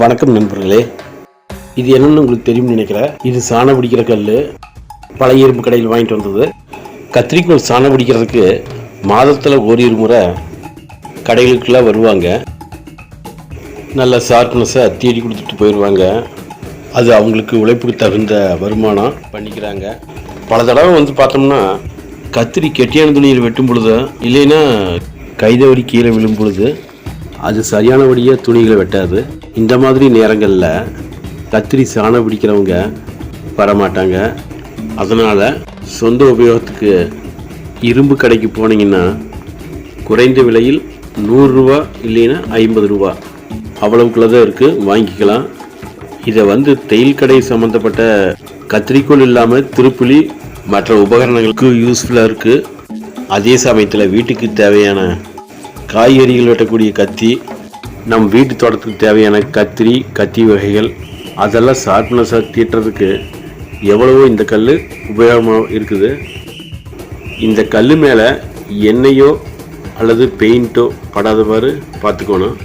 வணக்கம் நண்பர்களே. இது என்னென்னு உங்களுக்கு தெரியும்னு நினைக்கிறேன். இது சாணம் பிடிக்கிற கல் பழைய இரும்பு கடையில் வாங்கிட்டு வந்தது. கத்திரிக்கோள் சாணம் பிடிக்கிறதுக்கு மாதத்தில் ஓரிரு முறை கடைகளுக்கெல்லாம் வருவாங்க. நல்ல ஷார்ப்னஸை தேடி கொடுத்துட்டு போயிடுவாங்க அது அவங்களுக்கு உழைப்புக்கு தகுந்த வருமானம் பண்ணிக்கிறாங்க. பல தடவை வந்து பார்த்தோம்னா கத்திரி கெட்டியான துணியில் வெட்டும் பொழுது இல்லைன்னா கைதவரி கீழே விழும் பொழுது அது சரியானபடியாக துணிகளை வெட்டாது. இந்த மாதிரி நேரங்களில் கத்திரி சாணம் பிடிக்கிறவங்க வரமாட்டாங்க. அதனால் சொந்த உபயோகத்துக்கு இரும்பு கடைக்கு போனீங்கன்னா குறைந்த விலையில் நூறுரூவா இல்லைன்னா ஐம்பது ரூபா. அவ்வளவுக்குள்ள தான் இருக்குது வாங்கிக்கலாம். இதை வந்து தையல் கடை சம்மந்தப்பட்ட கத்திரிக்கோள் இல்லாமல் திருப்புளி மற்ற உபகரணங்களுக்கு யூஸ்ஃபுல்லாக இருக்குது அதே சமயத்தில் வீட்டுக்கு தேவையான காய்கறிகள் வெட்டக்கூடிய கத்தி நம் வீட்டு தோட்டத்துக்கு தேவையான கத்திரி கத்தி வகைகள் அதெல்லாம் ஷார்ப்னஸாக தீட்டுறதுக்கு எவ்வளவோ இந்த கல் உபயோகமாக இருக்குது. இந்த கல் மேலே எண்ணெயோ அல்லது பெயிண்ட்டோ படாதவாறு பார்த்துக்கணும்.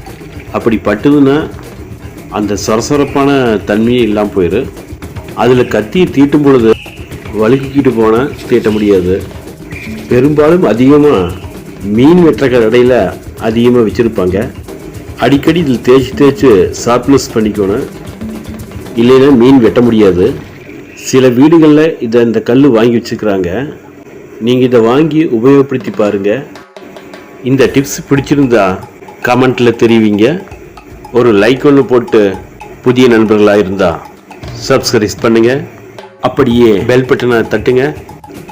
அப்படி பட்டுதுன்னா அந்த சொரசொரப்பான தன்மையே இல்லாமல் போயிடும் அதில் கத்தியை தீட்டும் பொழுது வழுக்கிக்கிட்டு போனால் தீட்ட முடியாது. பெரும்பாலும் அதிகமாக மீன் வெட்டுற கடையில் அதிகமாக வச்சுருப்பாங்க. அடிக்கடி இதில் தேய்ச்சி தேய்ச்சி ஷார்ப்னஸ் பண்ணிக்கணும். இல்லைன்னா மீன் வெட்ட முடியாது. சில வீடுகளில் இதை இந்த கல் வாங்கி வச்சுக்கிறாங்க. நீங்கள் இதை வாங்கி உபயோகப்படுத்தி பாருங்கள் இந்த டிப்ஸ் பிடிச்சிருந்தா கமெண்ட்டில் தெரிவிங்க. ஒரு லைக் ஒன்று போட்டு புதிய நண்பர்களாக இருந்தால் சப்ஸ்கிரைப் பண்ணுங்கள் அப்படியே பெல் பட்டனை தட்டுங்க.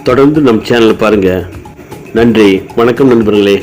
தொடர்ந்து நம் சேனலை பாருங்கள் நன்றி. வணக்கம் நண்பர்களே.